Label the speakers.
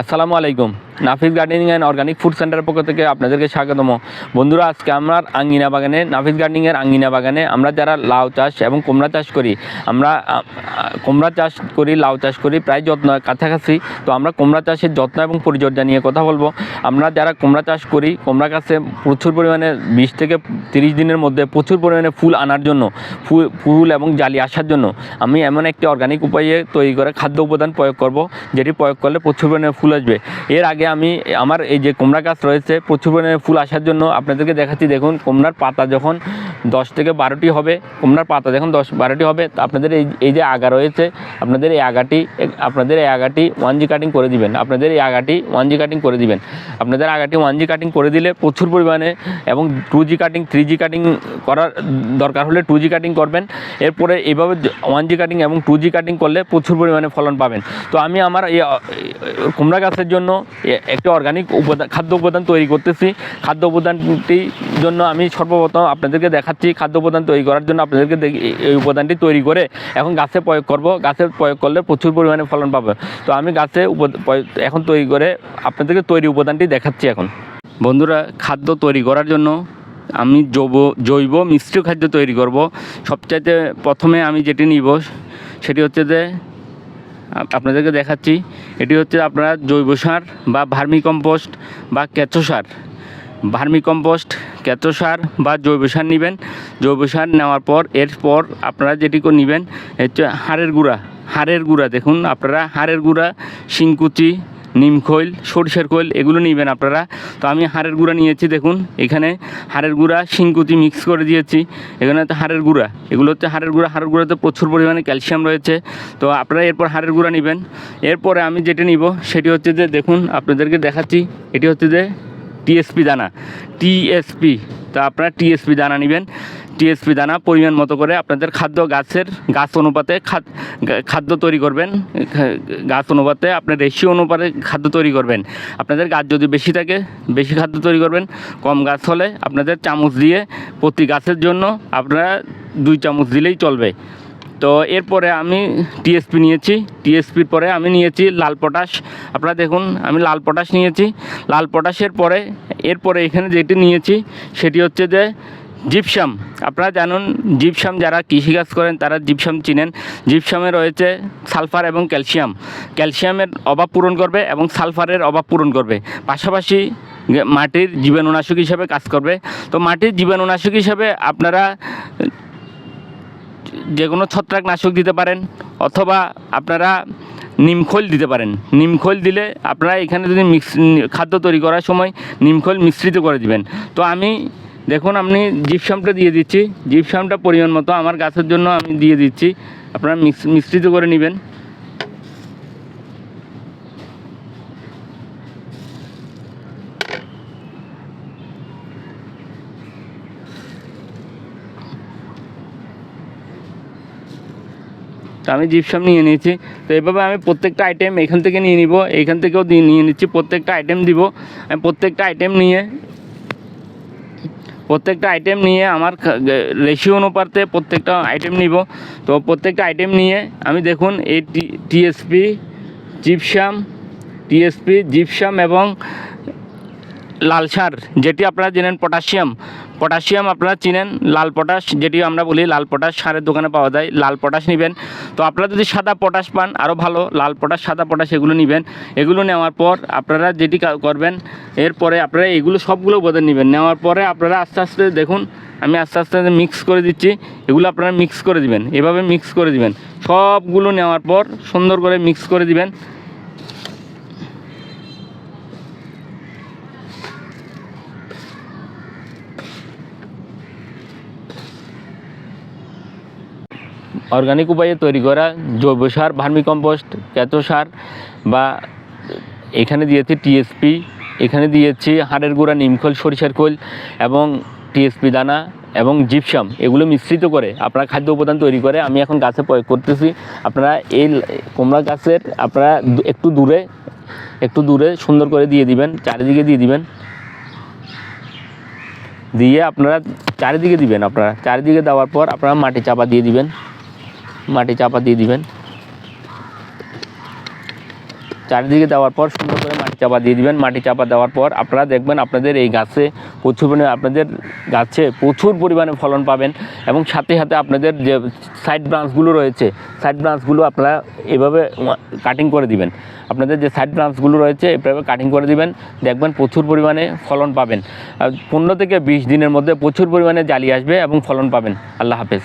Speaker 1: আসসালামু আলাইকুম। Nafis gardening and organic food সেন্টারের পক্ষ থেকে আপনাদেরকে স্বাগতম। বন্ধুরা, আজকে আমার আঙ্গিনা বাগানে, নাফিস গার্ডেনিংয়ের আঙ্গিনা বাগানে আমরা যারা লাউ চাষ এবং কুমড়া চাষ করি, আমরা কুমড়া চাষ করি, লাউ চাষ করি, প্রায় যত্ন, কাছাকাছি। তো আমরা কুমড়া চাষের যত্ন এবং পরিচর্যা নিয়ে কথা বলব। আমরা যারা কুমড়া চাষ করি, কুমড়া গাছে প্রচুর পরিমাণে বিশ থেকে তিরিশ দিনের মধ্যে প্রচুর পরিমাণে ফুল আনার জন্য, ফুল ফুল এবং জালি আসার জন্য আমি এমন একটি অর্গানিক উপায়ে তৈরি করে খাদ্য উপাদান প্রয়োগ করব, যেটি প্রয়োগ করলে প্রচুর পরিমাণে ফুল আসবে। এর আগে আমি আমার এই যে কুমড়া গাছ রয়েছে, প্রচুর পরিমাণে ফুল আসার জন্য আপনাদেরকে দেখাচ্ছি। দেখুন, কুমড়ার পাতা যখন দশ থেকে বারোটি হবে কুমড়ার পাতা। যখন দশ বারোটি হবে। তা আপনাদের এই এই যে আগা রয়েছে, আপনাদের এই আগাটি আপনাদের এই আগাটি ওয়ান জি কাটিং করে দিবেন। আপনাদের এই আগাটি ওয়ান জি কাটিং করে দিবেন। আপনাদের আগাটি ওয়ান জি কাটিং করে দিলে প্রচুর পরিমাণে এবং two G cutting, three G cutting করার দরকার হলে টু জি কাটিং করবেন। এরপরে এইভাবে ওয়ান জি কাটিং এবং টু জি কাটিং করলে প্রচুর পরিমাণে ফলন পাবেন। তো আমি আমার এই কুমড়া গাছের জন্য একটি অর্গানিক উপাদান খাদ্য উপাদান তৈরি করতেছি। খাদ্য উপাদানটির জন্য আমি সর্বপ্রথম আপনাদেরকে দেখাচ্ছি খাদ্য উপাদান তৈরি করার জন্য আপনাদেরকে এই- উপাদানটি তৈরি করে এখন গাছে প্রয়োগ করব। গাছে প্রয়োগ করলে প্রচুর পরিমাণে ফলন পাবে। তো আমি গাছে এখন তৈরি করে আপনাদেরকে তৈরি উপাদানটি দেখাচ্ছি এখন। বন্ধুরা, খাদ্য তৈরি করার জন্য আমি জৈব জৈব মিশ্র খাদ্য তৈরি করব। সবচাইতে প্রথমে আমি যেটি নিব, সেটি হচ্ছে যে আপনাদেরকে দেখাচ্ছি। এটি হচ্ছে আপনারা জৈব সার বা ভার্মি কম্পোস্ট বা কেঁচো সার। ভার্মি কম্পোস্ট সার বা জৈব সার নেবেন। জৈব সার নেওয়ার পর, এরপর আপনারা যেটি নেবেন, হচ্ছে হাড়ের গুঁড়া। হাড়ের গুঁড়া, দেখুন, আপনারা হাড়ের গুঁড়া, শিংকুচি, নিম খৈল, সরিষার খৈল, এগুলো নেবেন আপনারা। তো আমি হাড়ের গুঁড়া নিয়েছি, দেখুন, এখানে হাড়ের গুঁড়া, শিংকুচি মিক্স করে দিয়েছি। এখানে হচ্ছে হাড়ের গুঁড়া। এগুলো হচ্ছে হাড়ের গুঁড়া। হাড়ের গুঁড়াতে প্রচুর পরিমাণে ক্যালসিয়াম রয়েছে। তো আপনারা এরপর হাড়ের গুঁড়া নেবেন। এরপরে আমি যেটা নিব, সেটি হচ্ছে যে, দেখুন, আপনাদেরকে দেখাচ্ছি, এটি হচ্ছে যে টিএসপি দানা, টিএসপি। তো আপনারা টিএসপি দানা নেবেন। টিএসপি দানা পরিমাণ মতো করে আপনাদের খাদ্য গাছের, গাছ অনুপাতে খাদ- খাদ্য তৈরি করবেন। গাছ অনুপাতে আপনার রেশিও অনুপাতে খাদ্য তৈরি করবেন। আপনাদের গাছ যদি বেশি থাকে, বেশি খাদ্য তৈরি করবেন। কম গাছ হলে আপনাদের চামচ দিয়ে প্রতি গাছের জন্য আপনারা দুই চামচ দিলেই চলবে। তো এরপরে আমি টিএসপি নিয়েছি। টিএসপির পরে আমি নিয়েছি লাল পটাশ। আপনারা দেখুন, আমি লাল পটাশ নিয়েছি। লাল পটাশের পরে, এরপরে এখানে যেটি নিয়েছি, সেটি হচ্ছে যে জিপসাম। আপনারা জানুন, জিপসাম যারা কৃষিকাজ করেন, তারা জিপসাম চিনেন। জিপসামে রয়েছে সালফার এবং ক্যালসিয়াম। ক্যালসিয়ামের অভাব পূরণ করবে এবং সালফারের অভাব পূরণ করবে। পাশাপাশি মাটির জীবাণুনাশক হিসাবে কাজ করবে। তো মাটির জীবাণুনাশক হিসাবে আপনারা যে কোনো ছত্রাকনাশক দিতে পারেন অথবা আপনারা নিমখোল দিতে পারেন। নিমখোল দিলে আপনারা এখানে যদি মিক্স, খাদ্য তৈরি করার সময় নিমখোল মিশ্রিত করে দিবেন। তো আমি, দেখুন আপনি জিপসামটা দিয়ে দিচ্ছি। জিপসামটা পরিমাণ মতো আমার গাছের জন্য আমি দিয়ে দিচ্ছি। আপনারা মিশ্রিত করে নেবেন। তো আমি জিপসাম নিয়ে নিয়েছি। তো এভাবে আমি প্রত্যেকটা আইটেম এখান থেকে নিয়ে নিব, এখান থেকেও নিয়ে নিচ্ছি, প্রত্যেকটা আইটেম দিব। আমি প্রত্যেকটা আইটেম নিয়ে, প্রত্যেকটা আইটেম নিয়ে আমার রেশিও অনুপাতে প্রত্যেকটা আইটেম নিব। তো প্রত্যেকটা আইটেম নিয়ে আমি দেখুন, এই টিএসপি জিপসাম টিএসপি জিপসাম এবং লাল সার, যেটি আপনারা জেনেন পটাশিয়াম। পটাশিয়াম আপনারা চিনেন, লাল পটাশ যেটি আমরা বলি লাল পটাশ সারের দোকানে পাওয়া যায়, লাল পটাশ নেবেন। তো আপনারা যদি সাদা পটাশ পান, আরও ভালো, লাল পটাশ, সাদা পটাশ এগুলো নেবেন। এগুলো নেওয়ার পর আপনারা যেটি করবেন, এরপরে আপনারা এগুলো সবগুলো উপাদান নেবেন। নেওয়ার পরে আপনারা আস্তে আস্তে দেখুন, আমি আস্তে আস্তে মিক্স করে দিচ্ছি। এগুলো আপনারা মিক্স করে দিবেন, এভাবে মিক্স করে দিবেন। সবগুলো নেওয়ার পর সুন্দর করে মিক্স করে দিবেন। অর্গানিক উপায়ে তৈরি করা জৈব সার, ভার্মি কম্পোস্ট, কেঁচো সার বা এখানে দিয়েছি টিএসপি এখানে দিয়েছি হাড়ের গুঁড়া নিমখোল সরিষার খোল এবং টিএসপি দানা এবং জিপসাম। এগুলো মিশ্রিত করে আপনারা খাদ্য উপাদান তৈরি করে আমি এখন গাছে প্রয়োগ করতেছি। আপনারা এই কুমড়া গাছের আপনারা একটু দূরে একটু দূরে সুন্দর করে দিয়ে দিবেন, চারিদিকে দিয়ে দিবেন। দিয়ে আপনারা চারিদিকে দিবেন আপনারা। চারিদিকে দেওয়ার পর আপনারা মাটি চাপা দিয়ে দিবেন। মাটি চাপা দিয়ে দিবেন। চারিদিকে দেওয়ার পর সুন্দর করে মাটি চাপা দিয়ে দিবেন। মাটি চাপা দেওয়ার পর আপনারা দেখবেন আপনাদের এই গাছে প্রচুর পরিমাণে, আপনাদের গাছে প্রচুর পরিমাণে ফলন পাবেন এবং সাথে সাথে আপনাদের যে সাইড ব্রাঞ্চগুলো রয়েছে সাইড ব্রাঞ্চগুলো আপনারা এভাবে কাটিং করে দিবেন। আপনাদের যে সাইড ব্রাঞ্চগুলো রয়েছে, এভাবে কাটিং করে দিবেন। দেখবেন প্রচুর পরিমাণে ফলন পাবেন। পনেরো থেকে বিশ দিনের মধ্যে প্রচুর পরিমাণে জালি আসবে এবং ফলন পাবেন। আল্লাহ হাফেজ।